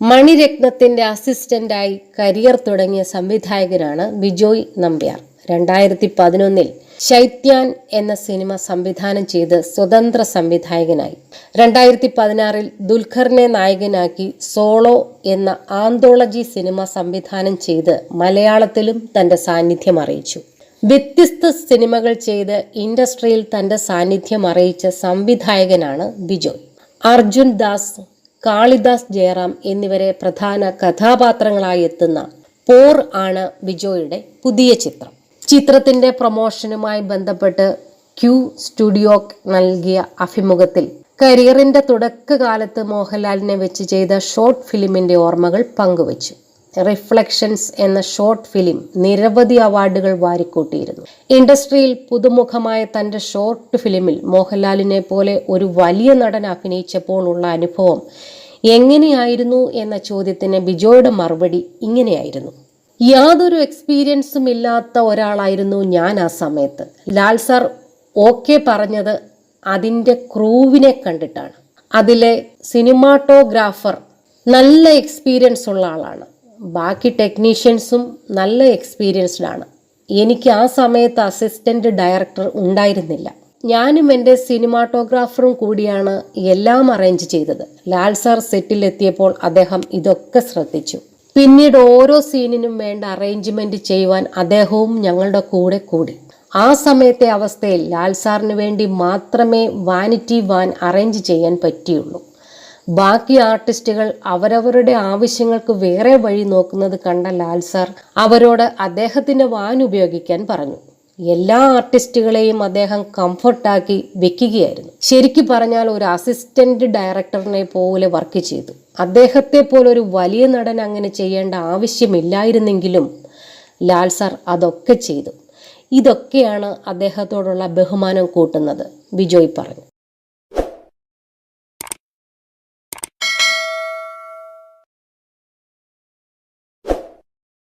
മണിരത്നത്തിന്റെ അസിസ്റ്റന്റായി career തുടങ്ങിയ സംവിധായകനാണ് ബിജോയ് നമ്പ്യാർ. രണ്ടായിരത്തി പതിനൊന്നിൽ ശൈത്യാൻ എന്ന സിനിമ സംവിധാനം ചെയ്ത് സ്വതന്ത്ര സംവിധായകനായി. രണ്ടായിരത്തി പതിനാറിൽ ദുൽഖറിനെ നായകനാക്കി സോളോ എന്ന ആന്തോളജി സിനിമ സംവിധാനം ചെയ്ത് മലയാളത്തിലും തന്റെ സാന്നിധ്യം അറിയിച്ചു. വ്യത്യസ്ത സിനിമകൾ ചെയ്ത് ഇൻഡസ്ട്രിയിൽ തന്റെ സാന്നിധ്യം അറിയിച്ച സംവിധായകനാണ് ബിജോയ്. അർജുൻ ദാസ് കാളിദാസ് ജയറാം എന്നിവരെ പ്രധാന കഥാപാത്രങ്ങളായി എത്തുന്ന പോർ ആണ് ബിജോയുടെ പുതിയ ചിത്രം. ചിത്രത്തിന്റെ പ്രൊമോഷനുമായി ബന്ധപ്പെട്ട് ക്യു സ്റ്റുഡിയോ നൽകിയ അഭിമുഖത്തിൽ കരിയറിന്റെ തുടക്കകാലത്ത് മോഹൻലാലിനെ വെച്ച് ചെയ്ത ഷോർട്ട് ഫിലിമിന്റെ ഓർമ്മകൾ പങ്കുവച്ചു. റിഫ്ലക്ഷൻസ് എന്ന ഷോർട്ട് ഫിലിം നിരവധി അവാർഡുകൾ വാരിക്കൂട്ടിയിരുന്നു. ഇൻഡസ്ട്രിയിൽ പുതുമുഖമായ തന്റെ ഷോർട്ട് ഫിലിമിൽ മോഹൻലാലിനെ പോലെ ഒരു വലിയ നടൻ അഭിനയിച്ചപ്പോൾ ഉള്ള അനുഭവം എങ്ങനെയായിരുന്നു എന്ന ചോദ്യത്തിന് ബിജോയുടെ മറുപടി ഇങ്ങനെയായിരുന്നു. യാതൊരു എക്സ്പീരിയൻസും ഇല്ലാത്ത ഒരാളായിരുന്നു ഞാൻ ആ സമയത്ത്. ലാൽ സാർ ഓക്കെ പറഞ്ഞത് അതിന്റെ ക്രൂവിനെ കണ്ടിട്ടാണ്. അതിലെ സിനിമാട്ടോഗ്രാഫർ നല്ല എക്സ്പീരിയൻസ് ഉള്ള ആളാണ്. ബാക്കി ടെക്നീഷ്യൻസും നല്ല എക്സ്പീരിയൻസ്ഡ് ആണ് എനിക്ക് ആ സമയത്ത് അസിസ്റ്റന്റ് ഡയറക്ടർ ഉണ്ടായിരുന്നില്ല. ഞാനും എന്റെ സിനിമാറ്റോഗ്രാഫറും കൂടിയാണ് എല്ലാം അറേഞ്ച് ചെയ്തത്. ലാൽ സാർ സെറ്റിലെത്തിയപ്പോൾ അദ്ദേഹം ഇതൊക്കെ ശ്രദ്ധിച്ചു. പിന്നീട് ഓരോ സീനിനും വേണ്ട അറേഞ്ച്മെന്റ് ചെയ്യുവാൻ അദ്ദേഹവും ഞങ്ങളുടെ കൂടെ കൂടി. ആ സമയത്തെ അവസ്ഥയിൽ ലാൽ സാറിന് വേണ്ടി മാത്രമേ വാനിറ്റി വാൻ അറേഞ്ച് ചെയ്യാൻ പറ്റിയുള്ളൂ. ബാക്കി ആർട്ടിസ്റ്റുകൾ അവരവരുടെ ആവശ്യങ്ങൾക്ക് വേറെ വഴി നോക്കുന്നത് കണ്ട ലാൽ സാർ അവരോട് അദ്ദേഹത്തിന്റെ വാൻ ഉപയോഗിക്കാൻ പറഞ്ഞു. എല്ലാ ആർട്ടിസ്റ്റുകളെയും അദ്ദേഹം കംഫർട്ടാക്കി വെക്കുകയായിരുന്നു. ശരിക്കു പറഞ്ഞാൽ ഒരു അസിസ്റ്റന്റ് ഡയറക്ടറിനെ പോലെ വർക്ക് ചെയ്തു. അദ്ദേഹത്തെ പോലെ ഒരു വലിയ നടൻ അങ്ങനെ ചെയ്യേണ്ട ആവശ്യമില്ലായിരുന്നെങ്കിലും ലാൽ സാർ അതൊക്കെ ചെയ്തു. ഇതൊക്കെയാണ് അദ്ദേഹത്തോടുള്ള ബഹുമാനം കൂട്ടുന്നത് ബിജോയ് പറഞ്ഞു.